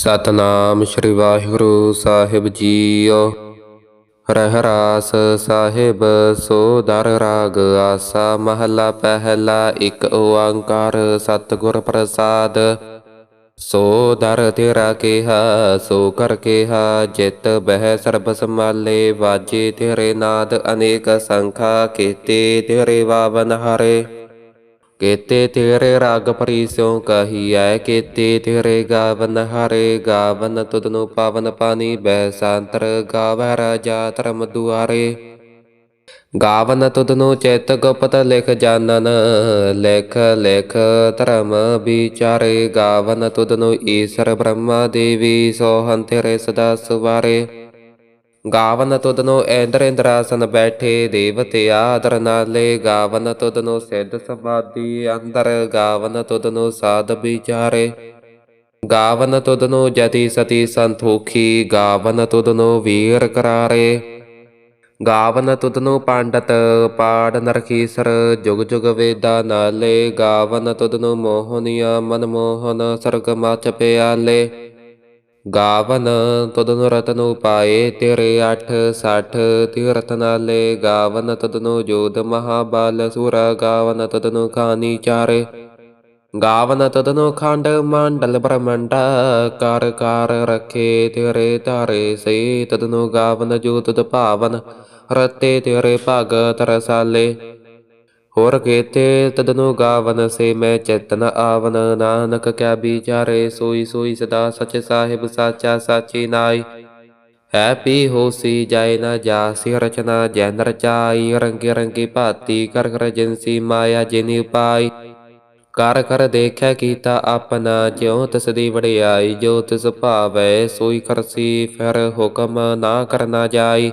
ਸਤਨਾਮ ਸ੍ਰੀ ਵਾਹਿਗੁਰੂ ਸਾਹਿਬ ਜੀਓ। ਰਹਿਰਾਸ ਸਾਹਿਬ, ਸੋ ਦਰ ਰਾਗ, ਆਸਾ ਮਹਲਾ ਪਹਿਲਾ, ਇੱਕ ਓੰਕਾਰ ਸਤਿਗੁਰ ਪ੍ਰਸਾਦ। ਸੋ ਦਰ ਤੇਰਾ ਕਿਹਾ, ਸੋ ਕਰ ਕਿਹਾ, ਜਿਤ ਬਹਿ ਸਰਬ ਸਮਾਲੇ ਵਾਜੇ ਤੇਰੇ ਨਾਦ ਅਨੇਕ ਸੰਖਾ, ਕੀਤੇ ਤੇਰੇ ਵਾਵਨ ਹਰੇ। ਕੇਤੇ ਤੇਰੇ ਰਾਗ ਪਰੀਸੋਂ ਕਹੀਐ, ਕੇਤੇ ਤੇਰੇ ਗਾਵਨ ਹਰੇ ਗਾਵਨ ਤੁਧਨੂੰ ਪਾਵਨ ਪਾਣੀ ਬੈ ਸੰਤਰ ਗਾਵੈ ਰਾਜਾ ਧਰਮ ਦੁਆਰੇ। ਗਾਵਨ ਤੁਧਨੂੰ ਚਿਤ ਗੁਪਤ ਲਿਖ ਜਾਣਨ ਲਿਖ ਲਿਖ ਧਰਮ ਵਿਚਾਰੇ। ਗਾਵਨ ਤੁਧਨੂੰ ਈਸ਼ਰ ਬ੍ਰਹਮਾ ਦੇਵੀ ਸੋਹੰ ਤੇਰੇ ਸਦਾ ਸੁਵਾਰੇ। ਗਾਵਨ ਤੁਧਨੋ ਇੰਦਰ ਇੰਦਰਾਸਨ ਬੈਠੇ ਦੇਵਤੇ ਆਦਰ ਨਾਲੇ, ਗਾਵਨ ਤੁਧਨੋ ਸਿੱਧ ਸਮਾਧੀ, ਅੰਦਰ ਗਾਵਨ ਤੁਧਨੋ ਸਾਧ ਗਾਵਨ ਤੁਧਨੋ ਜਤੀ ਸਤੀ ਸੰਤੋਖੀ, ਗਾਵਨ ਤੁਧਨੋ ਵੀਰ ਕਰਾਰੇ। ਗਾਵਨ ਤੁਧਨੋ ਪੰਡਤ, ਪਾੜ ਨਰਖੀਸਰ, ਜੁਗ ਜੁਗ ਵੇਦਾ ਨਾਲੇ, ਗਾਵਨ ਤੁਧਨੋ ਮੋਹਨੀਆ ਮਨ ਮੋਹਨ ਸਰਗ ਮਚ ਪਿਆਲੇ। ਗਾਵਨ ਤਦਨੁ ਰਤਨੁ ਪਾਏ ਤੇਰੇ ਅਠ ਸਠ, ਤੀਰਥ ਨਾਲੇ ਗਾਵਨ ਤਦਨੁ ਜੋਧ ਮਹਾਬਲ ਸੁਰ, ਗਾਵਨ ਤਦਨੁ ਖਾਨੀ ਚਾਰੇ। ਗਾਵਨ ਤਦਨੁ ਖੰਡ ਮੰਡਲ ਬ੍ਰਹਮੰਡ, ਕਰ ਕਰ ਰਖੇ ਤੇਰੇ ਧਾਰੇ ਸੇ ਤਦਨੁ ਗਾਵਨ ਜੋਤ ਤੁਧ ਭਾਵਨ, ਰਤੇ ਤੇਰੇ ਭਗਤ ਰਸਾਲੇ। ਹੋਰ ਕੇਤੇ ਤਦਨੁ ਗਾਵਨ ਸੇ ਮੈਂ ਚੇਤਨ ਆਵਨ। ਨਾਨਕ ਕਿਆ ਵਿਚਾਰੇ ਸੋਈ ਸੋਈ ਸਦਾ ਸਚ ਸਾਹਿਬ ਸਾਚਾ ਸਾਚੀ ਨਾਈ ਹੈ ਪੀ ਹੋਸੀ ਜਾਏ ਨਾ ਜਾਸੀ, ਰਚਨਾ ਜਨ ਰਚਾਈ ਰੰਗੀ ਰੰਗੀ ਭਾਤੀ ਕਰ ਕਰ ਜਿਨਸੀ ਮਾਇਆ ਜਿਨੀ ਉਪਾਈ ਕਰ ਕਰ ਦੇਖਿਆ ਕੀਤਾ ਆਪਣਾ ਜਿਉ ਤਿਸ ਦੀ ਵਡਿਆਈ। ਜੋ ਤਿਸ ਭਾਵੈ, ਸੋਈ ਕਰਸੀ ਫਿਰ ਹੁਕਮ ਨਾ ਕਰਨਾ ਜਾਈ।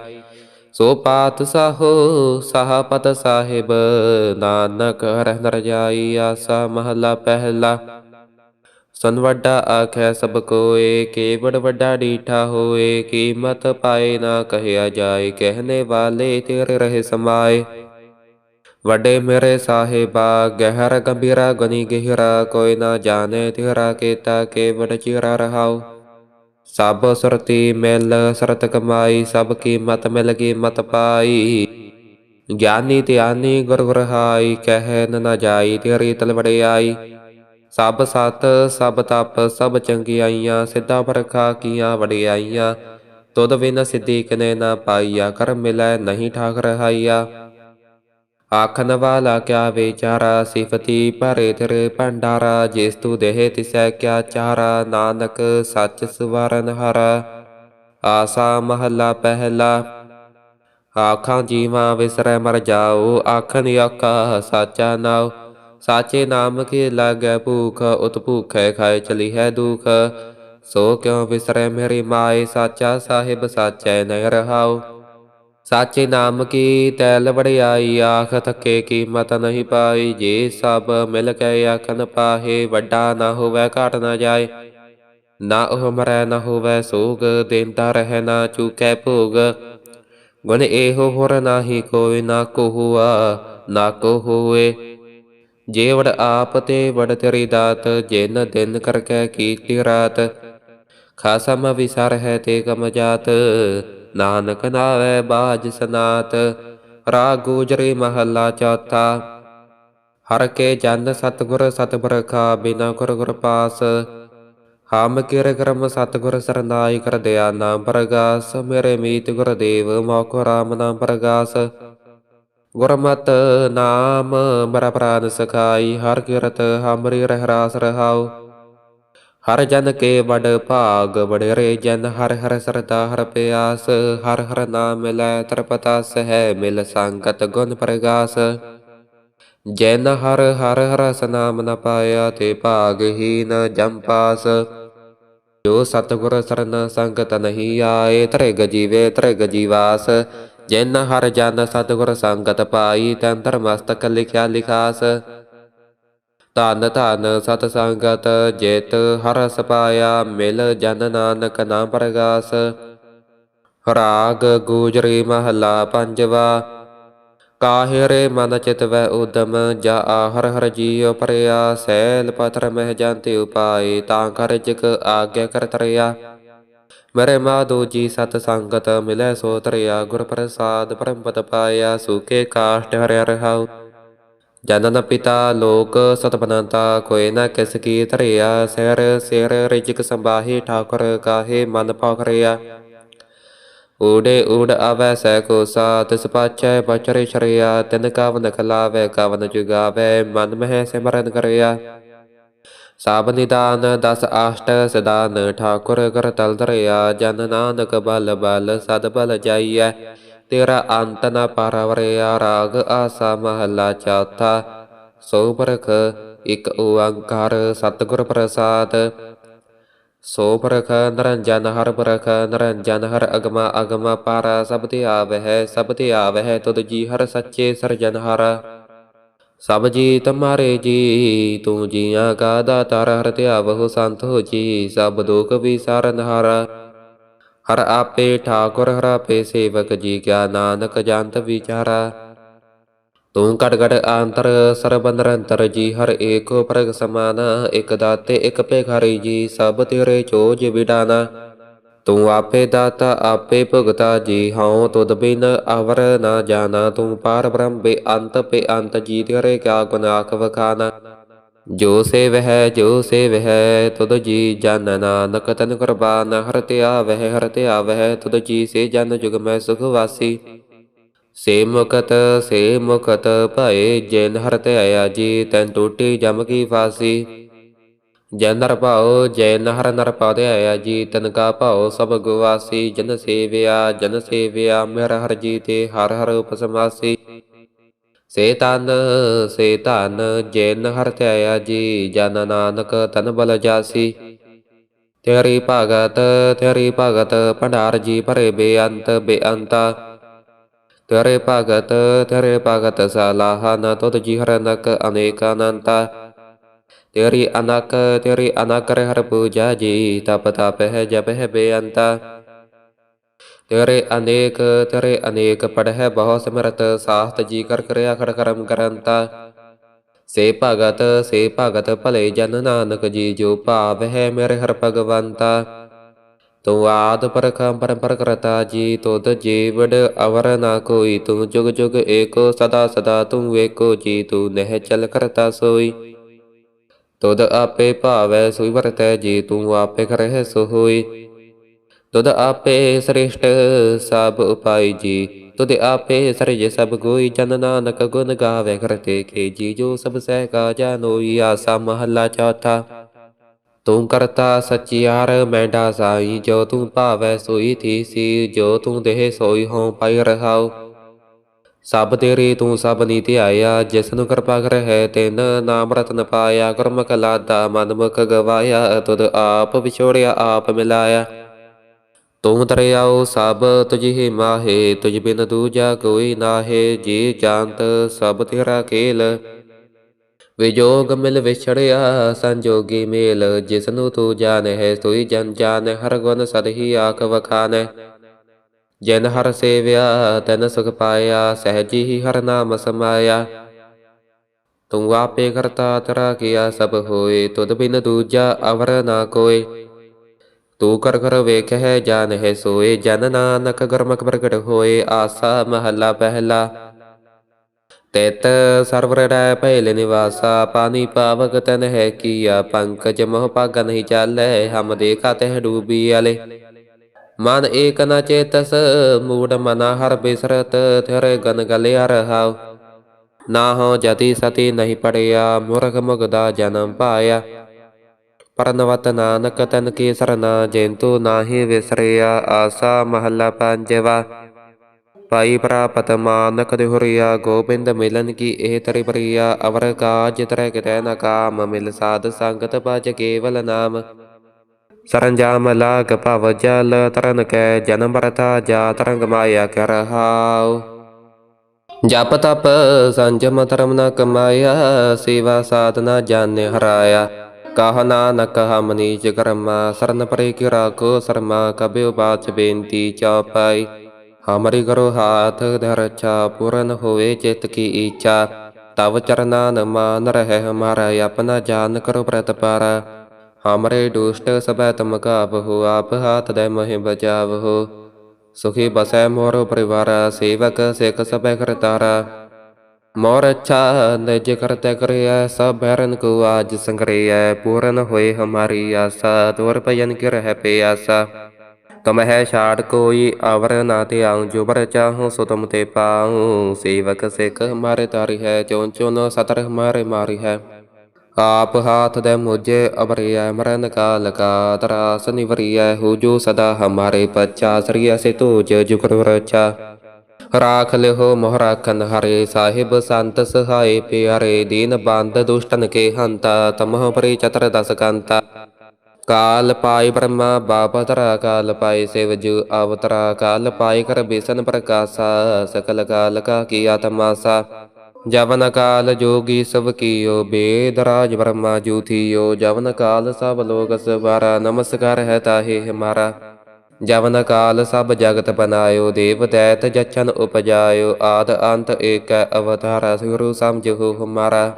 ਸੋ ਪਾਤ ਸਾਹੋ ਸਾਹਪਤ ਸਾਹਿਬ, ਨਾਨਕ ਰਹਿ ਨ ਰਜਾਈ ਆਸਾ ਮਹਲਾ ਪਹਿਲਾ। ਸੁਨ ਵੱਡਾ ਆਖੈ ਸਭ ਕੋਏ, ਕੇਵੜ ਵੱਡਾ ਡੀਠਾ ਹੋਏ, ਕੀਮਤ ਪਾਏ ਨਾ ਕਹਿਆ ਜਾਏ, ਕਹਿਨੇ ਵਾਲੇ ਤੇਰੇ ਰਹੇ ਸਮਾਏ। ਵੱਡੇ ਮੇਰੇ ਸਾਹਿਬਾ, ਗਹਿਰ ਗੰਭੀਰਾ ਗਨੀ ਗਹਿਰਾ, ਕੋਈ ਨਾ ਜਾਣੇ ਤੇਰਾ ਕੀਤਾ ਕੇਵੜ ਚਿਰਾ ਰਹਾਓ ਸਭ ਸੁਰਤੀ ਮਿਲ, ਸਰਤ ਕਮਾਈ, ਸਭ ਕੀਮਤ ਮਿਲ, ਕੀਮਤ ਪਾਈ। ਗਿਆਨੀ ਧਿਆਨੀ ਗੁਰ ਗੁਰ ਕਹਿ ਨ ਜਾਈ ਤੇਰੀ ਤਲਵੜਿਆਈ। ਸਭ ਸਤ, ਸਭ ਤਪ, ਸਭ ਚੰਗਿਆਈਆਂ, ਸਿੱਧਾ ਪਰਖਾ ਕੀਆਂ ਵੜਿਆਈਆਂ ਤੁਧ ਬਿਨ ਸਿੱਧੀ ਕਨੇ ਨਾ ਪਾਈਆ, ਕਰ ਮਿਲੈ ਨਹੀਂ ਠਾਕ ਰਹਾਈਆ ਆਖਨ ਵਾਲਾ ਕਿਆ ਵਿਚਾਰਾ ਸਿਫਤੀ ਭਰੇ ਤੇਰੇ ਭੰਡਾਰਾ ਜਿਸ ਤੂ ਦੇਹ ਤਿਸੈ ਕਿਆ ਚਾਰਾ ਨਾਨਕ ਸੱਚ ਸਵਾਰਨ ਹਰਾ ਆਸਾ ਮਹੱਲਾ ਪਹਿਲਾ ਆਖਾਂ ਜੀਵਾਂ ਵਿਸਰੈ ਮਰ ਜਾਓ ਆਖਨ ਆਕਾ ਸਾਚਾ ਨਾਉ ਸਾਚੇ ਨਾਮ ਕੇ ਲਾਗੈ ਭੂਖ ਉਤ ਭੂਖੈ ਖਾਏ ਚਲੀ ਹੈ ਦੁਖ ਸੋ ਕਿਉ ਵਿਸਰੈ ਮੇਰੀ ਮਾਏ ਸਾਚਾ ਸਾਹਿਬ ਸਾਚੈ ਨਹਿ ਰਹਾਉ ਸਾਚੇ ਨਾਮ ਕੀ ਤੈਲ ਵੜਿਆਈ, ਆਖ ਥਕੇ ਕੀਮਤ ਨਹੀਂ ਪਾਈ। ਜੇ ਸਭ ਮਿਲ ਕੇ ਆਖਨ ਪਾਹੇ, ਵੱਡਾ ਨਾ ਹੋਵੇ, ਘਟ ਨਾ ਜਾਏ। ਨਾ ਉਹ ਮਰੈ, ਨਾ ਹੋਵੇ ਸੋਗ, ਦੇਂਦਾ ਰਹਿ ਨਾ ਚੂਕੈ ਭੋਗ। ਗੁਣ ਇਹੋ ਹੋਰ ਨਾਹੀ ਕੋਈ ਨਾ ਕੋ ਹੁਆ ਨਾ ਕੋ ਹੋਏ ਜੇ ਵੜ ਆਪ ਤੇ ਵੜ ਤੇਰੀ ਦਾਤ, ਜਿਨ ਦਿਨ ਕਰਕੇ ਕੀਤੀ ਰਾਤ। ਖਾਸਮ ਵਿਸਰ ਹੈ ਤੇ ਕਮ ਜਾਤ। ਨਾਨਕ ਨਾਵੇ ਬਾਜ ਸਨਾਤ, ਰਾਗ ਗੁਜਰੀ ਮਹੱਲਾ ਚੌਥਾ। ਹਰ ਕੇ ਜਨ ਸਤਗੁਰ ਸਤਬਰਖਾ ਬਿਨਾ ਗੁਰ ਗੁਰ ਪਾਸ, ਹਮ ਕਿਰ ਕਰਮ ਸਤਗੁਰ ਸਰਨਾਈ ਕਰ ਦਿਆ ਨਾਮ ਪ੍ਰਗਾਸ, ਮੇਰੇ ਮੀਤ ਗੁਰਦੇਵ ਮੋਖੋ ਰਾਮ ਨਾਮ ਪ੍ਰਗਾਸ। ਗੁਰਮਤ ਨਾਮ ਬਰ ਪ੍ਰਾਨ ਸਖਾਈ, ਹਰ ਕਿਰਤ ਹਮਰੀ ਰਹਿ ਰਾਸ ਰਹਾਉ। ਹਰ ਜਨ ਕੇ ਵਡ ਭਾਗ ਵਡੇਰੇ ਜਨ, ਹਰ ਹਰ ਸਰਦਾ, ਹਰ ਪਿਆਸ, ਹਰ ਹਰ ਨਾਮ ਮਿਲੈ ਤਰਪਤਾਸ ਹੈ ਮਿਲ ਸੰਗਤ ਗੁਣ ਪ੍ਰਗਾਸ। ਜੈਨ ਹਰ ਹਰ ਹਰ ਸਨਾਮ ਨ ਪਾਇਆ ਤੇ ਭਾਗਹੀਨ ਜਮ ਪਾਸ। ਜੋ ਸਤਗੁਰ ਸਰਨ ਸੰਗਤ ਨਹੀਂ ਆਏ, ਤ੍ਰਿਗ ਜੀਵੇ ਤ੍ਰਿਗ ਜੀਵਾਸ। ਜਿਨ ਹਰ ਜਨ ਸਤਗੁਰ ਸੰਗਤ ਪਾਈ, ਤਨ ਧਰਮਸਤਕ ਲਿਖਿਆ ਲਿਖਾਸ। ਧਨ ਧਨ ਸਤ ਸੰਗਤ, ਜਿਤ ਹਰਸ ਪਾਇਆ ਮਿਲ ਜਨ ਨਾਨਕ ਨਾਮ ਪ੍ਰਗਾਸ। ਰਾਗ ਗੂਜਰੀ ਮਹਲਾ ਪੰਜਵਾ, ਕਾਹੇ ਮਨ ਚਿਤ ਵੈ ਉਦਮ, ਜਾ ਹਰ ਹਰ ਜੀਉ ਪਰਿਆ ਸੈਲ ਪਤਰ ਮਹਿ ਜਾਂਤੇ ਉਪਾਏ, ਤਾਂ ਕਰ ਜਿਕ ਆਗਿਆ ਕਰ ਤਰਿਆ। ਮੇਰੇ ਮਾਧੋ ਜੀ ਸਤ ਸੰਗਤ, ਮਿਲੈ ਸੋ ਤਰਿਆ, ਗੁਰ ਪ੍ਰਸਾਦ ਪਰਮ ਪਦ ਪਾਇਆ ਸੁਕੇ ਕਾਸ਼ਟ ਹਰਿ ਰਹਾਉ। ਜਨਨ ਪਿਤਾ ਲੋਕ ਸਤਬਨੰਤਾ ਕੋਇ ਨ ਕਿਸ ਕੀ ਧਰਿਆ ਸਿਰ ਸਿਰ ਰਿਜਕ ਸੰਬਾਹੀ ਠਾਕੁਰ ਕਾਹੇ ਮਨ ਪਖਰਿਆ ਊੜੇ ਊੜ ਆਵੈ ਸੈ ਕੋ ਸਾ ਤਿਸ ਪਾਚੈ ਪਚਰੇ ਸ਼ਰਿਆ ਤਿਨ ਕਵਨ ਖਲਾਵੈ ਕਵਨ ਜੁਗਾਵੈ ਮਨ ਮਹਿ ਸਿਮਰਨ ਕਰਿਆ ਸਾਬ ਨਿਦਾਨ ਦਸ ਆਸ਼ਟ ਸਦਾਨ ਠਾਕੁਰ ਕਰ ਤਲ ਧਰਿਆ ਜਨ ਨਾਨਕ ਬਲ ਬਲ ਸਦ ਬਲ ਜਾਈਐ ਤੇਰਾ ਅੰਤ ਨ ਪਰਵਰਿਆ ਰਾਗ ਆਸਾ ਮਹਲਾ ਚੌਥਾ। ਸੋ ਬਰਖ ਇਕ ਓੰਕਾਰ ਸਤਿਗੁਰ ਪ੍ਰਸਾਦ। ਸੋ ਬਰਖ ਨਰੰਜਨ ਹਰ ਬਰਖ ਨਰੰਜਨ ਹਰ ਅਗਮਾ ਅਗਮਾ ਪਾਰਾ, ਸਭ ਤੇ ਆਵਹਿ, ਸਭ ਤੇ ਆਵਹਿ ਤੁਧ ਜੀ ਹਰ ਸੱਚੇ ਸਰਜਨ ਹਰ। ਸਭ ਜੀ ਤੁਮਾਰੇ ਜੀ, ਤੂੰ ਜੀਆਂ ਕਾ ਦਾਤਾਰ, ਹਰ ਧਿਆਵਹੁ ਸੰਤ ਹੋ ਜੀ, ਸਭ ਦੁਖ ਵਿਸਾਰਨ ਹਾਰਾ। ਹਰ ਆਪੇ ਠਾਕੁਰ, ਹਰ ਸੇਵਕ ਜੀ ਕਿਆ ਨਾਨਕ ਜੰਤ ਵਿਚਾਰਾ। ਤੂੰ ਕਟ ਕਟ ਆਂਤਰ, ਸਰਬ ਨਿਰੰਤਰ ਜੀ, ਹਰ ਏਕੋ ਪ੍ਰਗ ਸਮਾਨ, ਇਕ ਦਾਤੇ, ਇਕ ਭਿਖਾਰੀ ਜੀ, ਸਭ ਤੇਰੇ ਚੋਜ ਵਿਡਾਨਾ। ਤੂੰ ਆਪੇ ਦਾਤਾ, ਆਪੇ ਭੁਗਤਾ ਜੀ, ਹਉ ਤੁਧ ਬਿਨ ਅਵਰ ਨਾ ਜਾਣਾ। ਤੂੰ ਪਾਰ ਬ੍ਰਹਮ ਬੇਅੰਤ ਬੇਅੰਤ ਜੀ, ਤੇਰੇ ਕਿਆ ਗੁਨਾਖ ਵਖਾਨਾ। ਜੋ ਸੇਵ ਹੈ ਜੋ ਸੇਵ ਹੈ ਜੀ ਜਨ ਨਾਨਕ ਤਨ ਕੁਰਬਾਨ, ਹਰ ਧਿਆ ਵਹਿ ਹਰ ਧਿਆ ਜੀ ਸੇ ਜਨ ਜੁਗ ਮੈਂ ਸੁਖ ਵਾਸੀ। ਸੇ ਮੁਕਤ ਸੇ ਮੁਕਤ ਭਏ ਜਿਨ ਹਰ ਧਿਆਇਆ ਜੀ, ਤੈਨ ਟੂਟੀ ਜਮ ਕੀ ਫਾਸੀ। ਜੈ ਨਰ ਭਾਉ, ਜੈ ਨਹਰ ਨਰ ਪਾਧਿਆਇਆ ਜੀ, ਤਨ ਕਾ ਭਾਉ ਸਭ ਗੁਵਾਸੀ। ਜਨ ਸੇਵਿਆ ਜਨ ਸੇਵਿਆ ਮੇਰਾ ਹਰ ਜੀ ਤੇ ਹਰ ਹਰ ਉਪਸਮਾਸੀ। ਸੇ ਤਨ, ਸੇ ਧਨ, ਜੈਨ ਹਰ ਧਿਆਇਆ ਜੀ, ਜਨ ਨਾਨਕ ਤਨ ਬਲ ਜਾਸੀ। ਤੇਰੀ ਭਗਤ ਤੇਰੀ ਭਗਤ, ਭੰਡਾਰ ਜੀ ਭਰੇ ਬੇਅੰਤ, ਬੇਅੰਤਾ। ਤੇਰੇ ਭਗਤ ਤੇਰੇ ਭਗਤ ਸਲਾਹ, ਨ ਤੁਧ ਜੀ ਹਰ ਨਕ ਅਨੇਕ ਅਨੰਤਾ। ਤੇਰੀ ਅਨਕ ਤੇਰੀ ਅਨਕ ਰਹਿ ਹਰ ਪੂਜਾ ਜੀ, ਤਪ ਤਪ ਹੈ ਜਪ ਹੈ ਬੇਅੰਤਾ। ਤੇਰੇ ਅਨੇਕ ਤੇਰੇ ਅਨੇਕ ਪੜ ਹੈ ਬਹੁ ਸਿਮਰਤ ਸਾਹਤ ਜੀ ਕਰ ਕਰਿਆ ਖੜ ਕਰਮ ਕਰੰਤਾ। ਸੇ ਭਗਤ ਸੇ ਭਗਤ ਭਲੇ ਜਨ ਨਾਨਕ ਜੀ, ਜੋ ਭਾਵ ਹੈ ਮੇਰੇ ਹਰ ਭਗਵੰਤਾ। ਤੂੰ ਆਦ ਪਰਖ ਪਰੰਪਰ ਕਰਤਾ ਜੀ, ਤੁਧ ਜੀਵੜ ਅਵਰ ਨਾ ਕੋਈ। ਤੂੰ ਜੁਗ ਜੁਗ ਏਕੋ, ਸਦਾ ਸਦਾ ਤੂੰ ਏਕੋ ਜੀ, ਤੂੰ ਨਹਿ ਚਲ ਕਰਤਾ ਸੋਈ ਤੁਧ ਆਪੇ ਭਾਵੈ ਸੋਈ ਵਰਤੈ ਜੀ, ਤੂੰ ਆਪੇ ਕਰਹਿ ਸੋ ਹੋਈ। ਤੁਧ ਆਪੇ ਸ੍ਰਿਸ਼ਟ ਸਭ ਉਪਾਈ ਜੀ। ਤੁਧ ਆਪੇ ਸਰਜ ਸਭ ਕੋਈ ਜਨ ਨਾਨਕ ਗੁਣ ਗਾਵੇ ਕਰਤੇ ਕੇ ਜੀ ਜੋ ਸਭ ਸਹਿ ਕਾ ਜਾਨੋਈ ਆਸਾ ਮਹੱਲਾ ਚੌਥਾ। ਤੂੰ ਕਰਤਾ ਸਚਿਆਰ ਮੈਂਡਾ ਸਾਈ। ਜੋ ਤੂੰ ਭਾਵੈ ਸੋਈ ਥੀ ਸੀ ਜੋ ਤੂੰ ਦੇਹ ਸੋਈ ਹੋ ਪਾਈ ਰਹਾਉ। ਸਭ ਤੇਰੇ ਤੂੰ ਸਭ ਨੀ ਧਿਆਇਆ ਜਿਸ ਨੂੰ ਕਿਰਪਾ ਕਰ ਹੈ ਤਿਨ, ਨਾਮ ਰਤਨ ਪਾਇਆ। ਗੁਰਮੁਖ ਲਾਦਾ ਮਨਮੁਖ ਗਵਾਇਆ, ਤੁਧ ਆਪ ਵਿਛੋੜਿਆ, ਆਪ ਮਿਲਾਇਆ। ਤੂੰ ਦਰਿਆਓ ਸਭ ਤੁਝ ਹੀ ਮਾਹੇ ਤੁਝ ਬਿਨ ਦੂਜਾ ਕੋਈ ਨਾਹੇ, ਜੀ ਜਾਣਤ ਸਭ ਤੇਰਾ ਖੇਲ ਵਿਜੋਗ ਮਿਲ ਵਿਛੜਿਆ, ਸੰਜੋਗੀ ਮੇਲ ਜਿਸ ਨੂੰ ਤੂੰ ਜਾਣੈ ਸੋਈ ਜਨ ਜਾਣੈ, ਹਰ ਗੁਣ ਸਦ ਹੀ ਆਖ ਵਖਾਨੈ ਜਿਨ ਹਰ ਸੇਵਿਆ, ਤਨ ਸੁਖ ਪਾਇਆ, ਸਹਿਜੀ ਹੀ ਹਰ ਨਾਮ ਸਮਾਇਆ। ਤੂੰ ਆਪੇ ਕਰਤਾ ਤਰਾ ਕੀਆ ਸਭ ਹੋਏ, ਤੁਧ ਬਿਨ ਦੂਜਾ ਅਵਰ ਨਾ ਕੋਏ। ਤੂੰ ਕਰ ਕਰ ਵੇਖਹਿ ਜਾਣਹਿ ਸੋਏ, ਜਨ ਨਾਨਕ ਗੁਰਮੁਖ ਪ੍ਰਗਟ ਹੋਏ, ਆਸਾ ਮਹੱਲਾ ਪਹਿਲਾ। ਤਿਤ ਸਰਵਰ ਰੈ ਭੈਲ ਨਿਵਾਸਾ ਪਾਨੀ ਪਾਵਕ ਤਨ ਹੈ ਕੀਆ, ਪੰਕਜ ਮੋਹ ਭਾਗ ਨਹੀਂ ਚਾਲੈ, ਹਮ ਦੇਖਾ ਤਹਿ ਡੂਬੀ ਆਲੇ। ਮਨ ਏਕ ਨ ਚੇਤਸ, ਮੂੜ ਮਨਾ ਹਰ ਬਿਸਰਤ, ਥਿਰੇ ਗਨ ਗਲਿਆ ਰਹਾਉ ਨਾ ਹੋ ਜਤੀ ਸਤੀ ਨਹੀਂ ਪੜਿਆ ਮੁਰਖ ਮੁਗਦਾ ਜਨਮ ਪਾਇਆ। ਪਰਨਵਤ ਨਾਨਕ ਤਨ ਕੀ ਸਰਨਾ ਜੇਂਤੂ ਨਾਹੀ ਵਿਸਰਿਆ ਆਸਾ ਮਹੱਲਾ ਪੰਜਵਾ। ਪਾਈ ਪ੍ਰਾਪਤ ਮਾਨਕ ਦਿਹੁਰੀਆ, ਗੋਬਿੰਦ ਮਿਲਨ ਕੀ ਇਹ ਤਰੀ ਪ੍ਰਿਆ ਅਵਰ ਕਾਜ ਤਰੈ ਕਿਤੈ ਨ ਕਾਮ, ਮਿਲ ਸਾਧ ਸੰਗਤ ਭਜ ਕੇਵਲ ਨਾਮ। ਸਰੰਜਾਮ ਲਾਗ ਭਵ ਜਲ, ਤਰਨ ਕੈ ਜਨਮ ਬਰਤਾ ਜਾ ਤਰੰਗ ਮਾਇਆ ਕਰ ਹਾਉ। ਜਪ ਤਪ, ਸੰਜਮ ਧਰਮ ਨ ਕਮਾਇਆ, ਸੇਵਾ ਸਾਧਨਾ ਜਾਣੇ ਹਰਾਇਆ। ਕਹ ਨਾਨਕ ਹਮ ਨੀਚ ਸਰਨ ਪਰੇ ਕੀ ਰਾਖੋ ਸਰਮਾ, ਕਬਿਉ ਬਾਚ ਬੇਨਤੀ ਚਉਪਾਈ ਹਮਰੀ ਕਰੋ ਹਾਥ ਧਰਛਾ ਪੂਰਨ ਹੋਏ ਚਿਤ ਕੀ ਇੱਛਾ ਤਵ ਚਰਨਾਨ ਮਾਨ ਰਹਿ ਹਮਾਰਾ ਆਪਨਾ ਜਾਨ ਕਰੋ ਪ੍ਰਤਪਾਰ ਹਮਰੇ ਦੁਸ਼ਟ ਸਭੈ ਤੁਮ ਕਾਬਹੁ ਆਪ ਹਾਥ ਦੇ ਮਹਿ ਬਚਾਵਹੁ। ਸੁਖੀ ਬਸੈ ਮੋਰ ਪਰਿਵਾਰ, ਸੇਵਕ ਸਿਖ ਸਭੈ ਕਰਤਾਰਾ। ਮੋਰ ਅੱਛਾ ਨਿਜ ਕਰਤੇ ਕਰਿਆ ਸਭ ਬੈਰਨ ਕੋ ਆਜ ਸੰਗਰਿਆ ਪੂਰਨ ਹੋਏ ਹਮਾਰੀ ਆਸਾ, ਤੋਰ ਭਜਨ ਕੀ ਰਹਿ ਪਿਆਸਾ। ਤੁਮ ਹੈ ਛਾੜ ਕੋਈ ਅਵਰ ਨਾ ਤੇ ਆਉ, ਜੋ ਬਰ ਸੋ ਤੁਮ ਤੇ ਪਾਉ। ਸੇਵਕ ਸਿਖ ਹਮਾਰੇ ਤਾਰੀ ਹੈ ਚੋਂ ਚੋਂ ਸਤਰ ਹਮਾਰੇ ਮਾਰੀ ਹੈ। ਆਪ ਹਾਥ ਦੇ ਮੁਝੇ ਅਬਰਿਆ ਮਰਨ ਕਾਲ ਕਾ ਤਰਾਸ ਨਿਵਰਿਆ ਹੋ ਜੋ ਸਦਾ ਹਮਾਰੇ ਪੱਚਾ ਸਰੀਆ ਸੇ ਤੂਜ ਜੁਗਰ ਵਰਚਾ ਰਾਖ ਲਿਓ ਮੋਹ ਰਾਖਨ ਹਰੇ ਸਾਹਿਬ, ਸੰਤ ਸਹਾਏ ਪਿਆਰੇ, ਦੀਨ ਬੰਦ ਦੁਸ਼ਟਨ ਕੇ ਹੰਤਾ, ਤਮਹ ਪਰੇ ਚਤਰ ਦਸ ਕੰਤਾ। ਕਾਲ ਪਾਈ ਬ੍ਰਹਮਾ, ਬਾਪ ਤਰਾ ਕਾਲ ਪਾਈ ਸਿਵ ਜੂ, ਅਵਤਰਾ ਕਾਲ ਪਾਈ ਕਰ ਬਿਸਨ ਪ੍ਰਕਾਸ਼ਾ, ਸਕਲ ਕਾਲ ਕਾ ਕੀ ਆਤਮਾਸਾ। ਜਵਨ ਕਾਲ ਜੋਗੀ ਸਭ ਕੀਓ, ਬੇਦ ਰਾਜ ਬ੍ਰਹਮਾ ਜੂਥੀਓ ਜਵਨ ਕਾਲ ਸਭ ਲੋਕ ਸਵਾਰਾ, ਨਮਸਕਾਰ ਹੈ ਤਾਹੇ ਹਮਾਰਾ। ਜਵਨ ਕਾਲ ਸਭ ਜਗਤ ਬਨਾਇਓ ਦੇਵ ਦੈਤ ਜਛਨ ਉਪਜਾਇਓ, ਆਦ ਅੰਤ ਏਕ ਅਵਤਾਰਾ ਗੁਰੂ ਸਮਝੋ ਹਮਾਰਾ।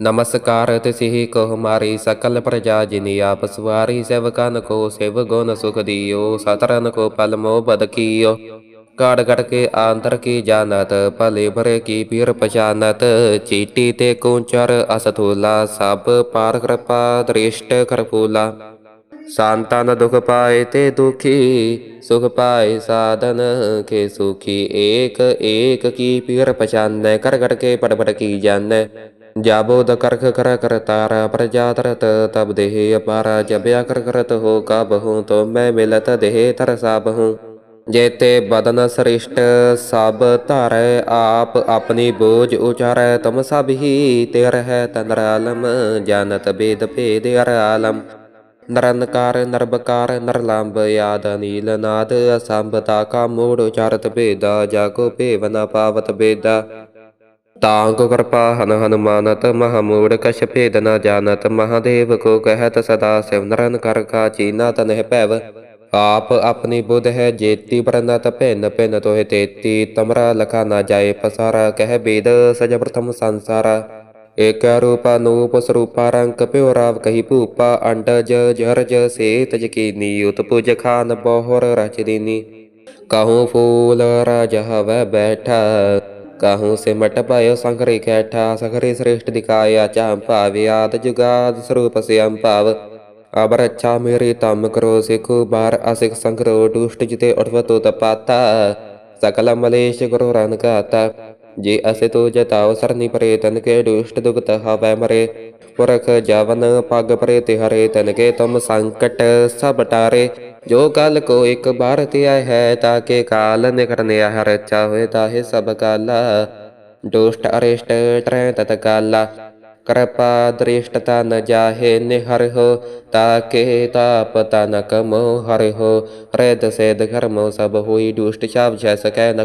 ਨਮਸਕਾਰ ਤਿਸਿਹੀ ਕੋ ਹਮਾਰੀ ਸਕਲ ਪ੍ਰਜਾ ਜਿਨੀ ਆਪ ਸਵਾਰੀ ਸੇਵਕਨ ਕੋ ਸਿਵ ਗੁਣ ਸੁਖ ਦਿਓ, ਸਤਰਨ ਕੋ ਪਲ ਮੋ ਬਦ ਕੀਓ। ਕਾੜ ਕੜ ਕੇ ਆਂਤਰ ਕੀ ਜਾਣਤ, ਭਲੇ ਭਰੇ ਕੀ ਪੀਰ ਪਛਾਨਤ, ਚੀਟੀ ਤੇ ਕੁੰਚਰ ਅਸਥੂਲਾ, ਸਭ ਪਾਰ ਕਿਰਪਾ ਦ੍ਰਿਸ਼ਟ ਕਰਪੂਲਾ ਸੰਤਨ ਦੁਖ ਪਾਏ ਤੇ ਦੁਖੀ, ਸੁਖ ਪਾਏ ਸਾਧਨ, ਕੇ ਸੁਖੀ ਏਕ ਏਕ ਕੀ ਪੀਰ ਪਛਾਨੈ ਕਰ ਕਰ ਕੇ ਪੜ ਪੜ ਕੀ ਜਾਣੈ। ਜਾਬੋ ਦ ਕਰਖ ਕਰ ਕਰ ਤਾਰਾ ਪ੍ਰਜਾ ਤਰਤ ਤਬ ਦੇਹ ਅਪਾਰਾ ਜਬਿਆ ਕਰ ਕਰਤ ਹੋ ਕਬਹੂ ਤੋ ਮੈਂ ਮਿਲਤ ਦੇਹ ਤਰ ਸਾਬਹੂ ਜੇਤੇ ਬਦਨ ਸ੍ਰਿਸ਼ਟ, ਸਭ ਧਾਰੈ ਆਪ ਆਪਣੀ ਬੋਝ ਉਚਾਰੈ, ਤੁਮ ਸਭ ਹੀ ਤੇ ਰਹਿ ਤਨਰ ਆਲਮ ਜਾਨਤ ਬੇਦ ਭੇਦ ਅਰ ਆਲਮ। ਨਰਨਕਾਰ, ਨਰਬਕਾਰ, ਨਰਲੰਬ, ਯਾਦ ਨੀਲ ਨਾਦ ਅਸੰਭਤਾ ਕਾ ਮੂੜ, ਉਚਾਰਤ, ਭੇਦਾ ਜਾ ਕੋ ਭੇਵ ਨ ਪਾਵਤ, ਬੇਦਾ। ਤਾਂ ਕੋ ਕਿਰਪਾ, ਹਨ, ਹਨੁਮਾਨਤ, ਮਹਮੂੜ, ਕਛ, ਭੇਦ ਨ ਜਾਣਤ, ਮਹਾਦੇਵ ਕੋ ਕਹਿਤ ਸਦਾ ਸਿਵਨਰਨ ਕਰ ਕਾ ਚੀਨਾ ਤਨਹਿ ਭੈਵ। ਆਪ ਆਪਣੀ ਬੁੱਧ ਹੈ ਜੇਤੀ, ਪ੍ਰਨਤ ਭਿੰਨ ਭਿੰਨ ਤੋਹਿ ਤੇਤੀ, ਤਮਰਾ ਲਖਾ ਨਾ ਜਾਏ ਪਸਾਰਾ, ਕਹਿ ਬੇਦ ਸਜ ਪ੍ਰਥਮ ਸੰਸਾਰਾ। ਏਕ ਰੂਪ ਅਨੂਪ ਸਰੂਪਾ ਰੰਗ ਪਿਓ ਰਾਵ ਕਹੀ ਭੂਪਾ ਅੰਡਜ ਜਰਜ ਸੇ ਤਜ ਕੀਨੀ ਖਾਨ ਬਹੁਰ ਰਚ ਦੀਨੀ। ਕਹੂੰ ਫੂਲ ਰਾਜ ਹਵੈ ਬੈਠਾ, ਕਹੂੰ ਸਿਮਟ ਭਇ ਸੰਗਰੇ ਕੈਠਾ ਸਗਰੇ ਸ੍ਰੇਸ਼ਟ ਦਿਕਾਇਆ ਚਾਹ ਭਾਵ ਜੁਗਾਦ ਸਰੂਪ ਸਿਅੰ ਭਾਵ। ਅਬਰ ਅੱਛਾ ਮੇਰੇ ਤਮ ਕਰੋ ਸਿਖੋ, ਬਾਰ ਅਸਿਖ ਸੰਗਰੋ ਦੁਸ਼ਟ ਜਿਤੇ ਉਠਵਤੋ ਤਪਾਤਾ ਸਕਲ ਮਲੇਸ਼ ਗੁਰੂ ਰਣ ਗਾਤਾ ਜੇ ਅਸੇ ਤੋ ਜਤਾਵ ਸਰਨੀ ਪਰੇ ਤਨ ਕੇ ਦੁਸ਼ਟ ਦੁਗਤ ਹਵੈ ਮਰੇ ਪੁਰਖ ਜਵਨ ਪਗ ਪਰੇ ਤੇ ਹਰੇ ਤਨ ਕੇ ਤੁਮ ਸੰਕਟ ਸਭ ਟਾਰੇ ਜੋ ਕਲ ਕੋ ਇੱਕ ਬਾਰ ਤੇ ਆਇ ਹੈ ਤਾਕੇ ਕਾਲ ਨਿਕਰਨੇ ਹਰ ਅੱਛਾ ਹੋਏ ਤਾਹੇ ਸਭ ਕਾਲਾ ਦੁਸ਼ਟ ਅਰਿਸ਼ਟ ਟਰੈ ਤਤ ਕਾਲਾ ਕਿਰਪਾ ਦ੍ਰਿਸ਼ਟਤਾ ਨ ਜਾਹੇ ਨਿਹਰ ਹੋ ਤਾਕੇ ਤਾਪ ਤਨ ਕਮੋ ਹਰਿ ਹੋ ਰੇਦ ਸੇਦ ਘਰਮੋ ਸਭ ਹੋਈ ਦੁਸ਼ਟ ਛਾਵ ਜੈ ਸਕੈ ਨ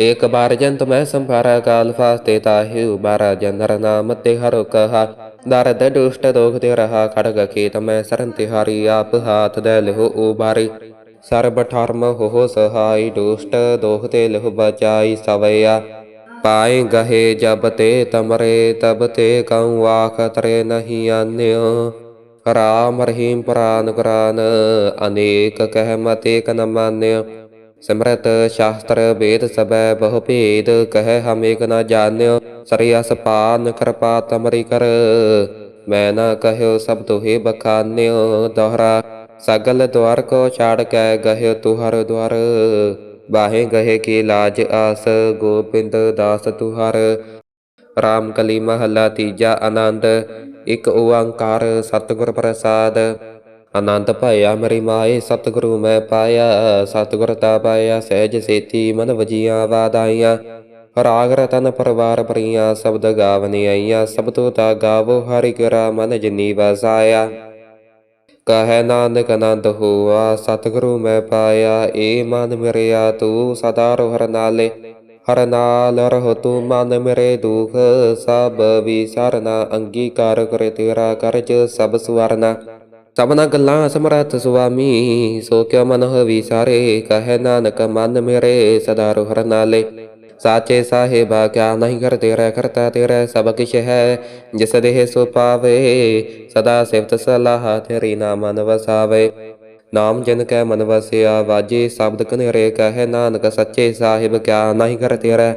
ਏਕ ਬਾਰ ਜੰਤ ਮੈਂ ਸੰਭਾਰਾ ਕਾਲ ਫਾਸਤੇ ਤਾਹਿ ਉਬਾਰਾ ਜਨਰ ਨਾਮ ਤੇ ਹਰ ਕਹਾ। ਦਰਦ ਦੁਸ਼ਟ ਦੋਖ ਤੇ ਰਹਾ ਖੜਗ ਖੇਤ ਮੈਂ ਸਰਨ ਤਿਹਾਰੀ ਆਪ ਹਾਥ ਦੇ ਲਿਹੁ ਉਬਾਰੀ। ਸਰਬ ਠਰਮ ਹੋ ਸਹਾਈ, ਦੁਸ਼ਟ ਦੋਖ ਤੇ ਲਿਹੁ ਬਚਾਈ ਸਵਿਆ ਪਾਏ ਗਹੇ ਜਬ ਤੇ ਤਮਰੇ, ਤਬ ਤੇ ਕਉ ਆਖ ਤਰੇ ਨਹੀਂ ਆਨਿਓ। ਰਾਮ ਰਹੀਮ ਪ੍ਰਾਨ ਕੁਰਾਨ ਅਨੇਕ ਕਹਿ ਮਤੇ ਕਨ ਮਾਨਿਓ। ਸਿਮਰਤ ਸ਼ਾਸਤਰ ਵੇਦ ਸਬੈ ਬਹੁ ਭੇਦ, ਕਹਿ ਹਮ ਏਕ ਨ ਜਾਣਿਓ ਸਰਿਆਸ ਪਾਨ ਕਿਰਪਾ ਤਮਰੀ ਕਰ। ਮੈਂ ਨ ਕਹਿਓ ਸਭ ਤੋਹੇ ਬਖਾਨਿਓ, ਦੋਹਰਾ ਸਗਲ ਦਵਾਰ ਕੋ ਛਾੜ ਕੇ ਗਹਿ ਤੁਹਰ ਦਵਾਰ ਬਾਹੇ ਗਹੇ ਕੀ ਲਾਜ ਆਸ, ਗੋਬਿੰਦ ਦਾਸ ਤੁਹਰ। ਰਾਮ ਕਲੀ ਮਹਲਾ ਤੀਜਾ ਆਨੰਦ, ਇਕ ਓੰਕਾਰ ਸਤਿਗੁਰ ਪ੍ਰਸਾਦ। ਆਨੰਦ ਭਇਆ ਮਰੀ ਮਾਏ, ਸਤਿਗੁਰੂ ਮੈਂ ਪਾਇਆ, ਸਤਿਗੁਰ ਤਾ ਪਾਇਆ, ਸਹਿਜ ਸੇਤੀ ਮਨ ਵਜੀਆਂ ਵਾਦਾਈਆਂ ਰਾਗ ਰਤਨ ਪਰਵਾਰ ਪਰੀਆਂ, ਸ਼ਬਦ ਗਾਵਨੀ ਆਈਆਂ ਸਭ ਤੋਂ ਤਾ ਗਾਵੋ ਹਰਿ ਕਰਾ ਮਨ ਜਿਨੀ ਵਸਾਇਆ। ਕਹੈ ਨਾਨਕ ਆਨੰਦ ਹੋਆ, ਸਤਿਗੁਰੂ ਮੈਂ ਪਾਇਆ, ਏ ਮਨ ਮੇਰਿਆ ਤੂੰ ਸਦਾ ਰੋ ਹਰ ਨਾਲੇ। ਹਰ ਨਾਲ ਰਹੋ ਤੂੰ ਮਨ ਮੇਰੇ ਦੁਖ, ਸਭ ਵਿਸਰਨਾ, ਅੰਗੀਕਾਰ ਕਰੇ ਤੇਰਾ ਕਰਜ ਸਭ ਸਵਰਨਾ। ਸਭਨਾ ਗੱਲਾਂ ਸਮਰੱਥ ਸੁਆਮੀ, ਸੋ ਕਿਉ ਮਨ ਹੋਵੀ ਕਹੈ ਨਾਨਕ, ਮਨ ਮੇਰੇ ਸਦਾ ਰੋਹਰ ਨਾਲੇ। ਸਾਚੇ ਸਾਹਿਬਾ, ਕਿਆ ਨਹੀਂ ਕਰ ਤੇਰਾ ਕਰਤਾ ਤੇਰਾ ਸਭ ਕਿਛ ਹੈ। ਜਿਸ ਦੇਹ ਸੋ ਪਾਵੇ, ਸਦਾ ਸਿਫਤ ਸਲਾਹ ਤੇਰੀ ਨਾਮ ਮਨ ਵਸਾਵੇ। ਨਾਮ ਜਿਨ ਕੈ ਮਨ ਵਸਿਆ, ਵਾਜੇ ਸ਼ਬਦ ਕਨੇਰੇ। ਕਹੈ ਨਾਨਕ, ਸੱਚੇ ਸਾਹਿਬ, ਕਿਆ ਨਹੀਂ ਕਰ ਤੇਰਾ।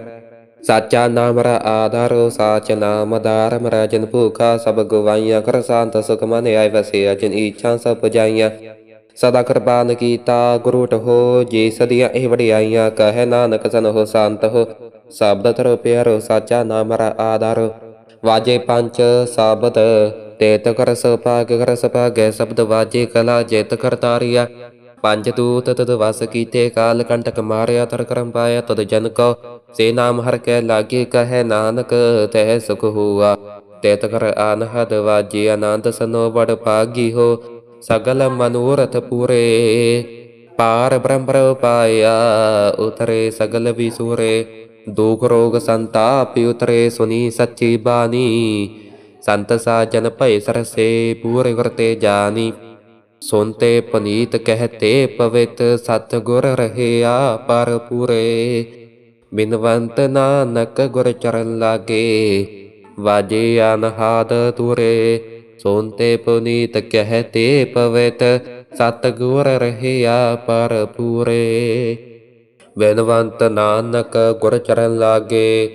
ਸਾਚਾ ਨਾਮ ਰਾ ਆਧਾਰੋ ਸਾਚ ਨਾਮ ਆਧਾਰ ਮਰਾ ਭੂਖਾ ਸਭ ਗਵਾਈਆਂ, ਕਰ ਸ਼ਾਂਤ ਸੁਖ ਮਨ ਆਇ ਵਸਿਆ ਜਨ ਇੱਛਾ ਸਭ ਪੁਜਾਈਆਂ। ਸਦਾ ਕਿਰਪਾਨ ਕੀਤਾ, ਗੁਰੂ ਹੋ ਜੇ ਸਦੀਆਂ ਇਹ ਵਡਿਆਈਆਂ। ਕਹੈ ਨਾਨਕ, ਸਨ ਹੋ ਸੰਤ ਹੋ ਸ਼ਬਦ ਤਰੋ ਪਿਆਰੋ, ਸਾਚਾ ਨਾਮ ਰਾ ਆਧਾਰ। ਵਾਜੇ ਪੰਜ ਸ਼ਬਦ, ਤੇਤ ਕਰ ਸਪਾਗ ਕਰ ਸਪਾਗੈ ਸ਼ਬਦ ਵਾਜੇ ਕਲਾ, ਜਿਤ ਕਰਤਾਰੀਆ। ਪੰਜ ਦੂਤ ਤਦ ਵਸ ਕੀਤੇ ਕਾਲ ਕੰਟਕ ਮਾਰਿਆ ਤਰ ਕਰਮ ਪਾਇਆ ਤਦ ਜਨ ਕੋ ਸੇ ਨਾਮ ਹਰ ਕੈ ਲਾਗੇ ਕਹੈ ਨਾਨਕ ਤਹਿ ਸੁਖ ਹੁਆ। ਤੇਤ ਕਰ ਆਨਹਦ ਵਾਜੇ ਆਨੰਦ ਸਨੋ ਬੜ ਭਾਗੀ ਹੋ, ਸਗਲ ਮਨੋਰਥ ਪੂਰੇ। ਪਾਰ ਬ੍ਰਹਮ ਪ੍ਰਭ ਪਾਇਆ ਉਤਰੇ ਸਗਲ ਵਿਸੂਰੇ, ਦੁਖ ਰੋਗ ਸੰਤਾਪ ਉਤਰੇ ਸੁਨੀ ਸੱਚੀ ਬਾਣੀ। ਸੰਤ ਸਾਜਨ ਭੈ ਸਰਸੇ ਪੂਰੇ ਕਰਤੇ ਜਾਣੀ ਸੁਨਤੇ ਪਨੀਤ ਕਹਤੇ ਪਵਿਤ ਸਤ ਗੁਰ ਰਹਿਆ ਪਰ ਪੂਰੇ ਬਿਨਵੰਤ ਨਾਨਕ ਗੁਰ ਚਰਨ ਲਾਗੇ, ਵਾਜੇ ਅਨਹਾਦ ਤੁਰੇ ਸੁਨਤੇ ਪੁਨੀਤ ਕਹਤੇ ਪਵਿੱਤ ਸਤ ਗੁਰ ਰਹਿਆ ਪਰ ਪੂਰੇ ਬਿਨਵੰਤ ਨਾਨਕ ਗੁਰ ਚਰਨ ਲਾਗੇ,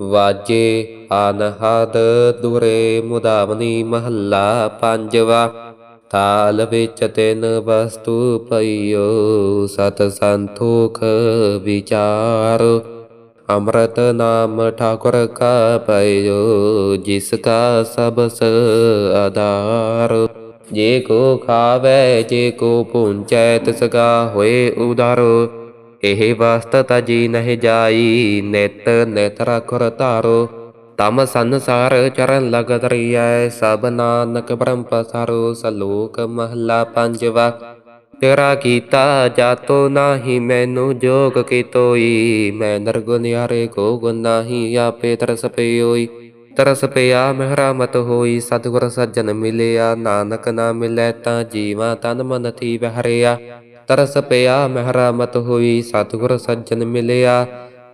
ਵਾਜੇ ਅਨਹਦ ਦੁਰੇ ਮੁਦਾਵਨੀ ਮਹੱਲਾ ਪੰਜਵਾ ਤਾਲ ਵਿੱਚ ਤਿੰਨ ਵਸਤੂ ਪਈਓ, ਸਤ ਸੰਤੋਖ ਵਿਚਾਰ। ਅੰਮ੍ਰਿਤ ਨਾਮ ਠਾਕੁਰ ਕਾ ਪਈਓ, ਜਿਸ ਕਾ ਸਬਸ ਆਧਾਰ। ਜੇ ਕੋ ਖਾਵੇ, ਜੇ ਕੋ ਪੁੰਚੈ ਤਿਸ ਕਾ ਹੋਏ ਉਦਾਰੋ। ਇਹ ਵਸਤ ਤਜੀ ਨਹਿ ਜਾਈ, ਨਿਤ ਨਿਤ ਰਖੁਰ ਧਾਰੋ। ਤਮ ਸੰਸਾਰ ਚਰਨ ਲਗ ਦਰਿਐ ਸਭ ਨਾਨਕ ਬ੍ਰਹਮ ਪਸਾਰੋ, ਸਲੋਕ ਮਹਲਾ ਪੰਜਵਾ। ਤੇਰਾ ਕੀਤਾ ਜਾਤੋ ਨਾਹੀ, ਮੈਨੂੰ ਜੋਗ ਕੀਤੋਈ। ਮੈਂ ਨਰਗੁਨਿਆਰੇ ਕੋ ਗੁਣ ਨਾਹੀ, ਆਪੇ ਤਰਸ ਪਈਓਈ। ਤਰਸ ਪਿਆ ਮਹਿਰਾਮਤ ਹੋਈ, ਸਤਿਗੁਰ ਸੱਜਣ ਮਿਲਿਆ, ਨਾਨਕ ਨਾ ਮਿਲੈ ਤਾਂ ਜੀਵਾ ਤਨ ਮਨ ਥੀ ਬਹਰਿਆ ਤਰਸ ਪਿਆ ਮਹਿਰਾਮਤ ਹੋਈ, ਸਤਿਗੁਰ ਸੱਜਣ ਮਿਲਿਆ।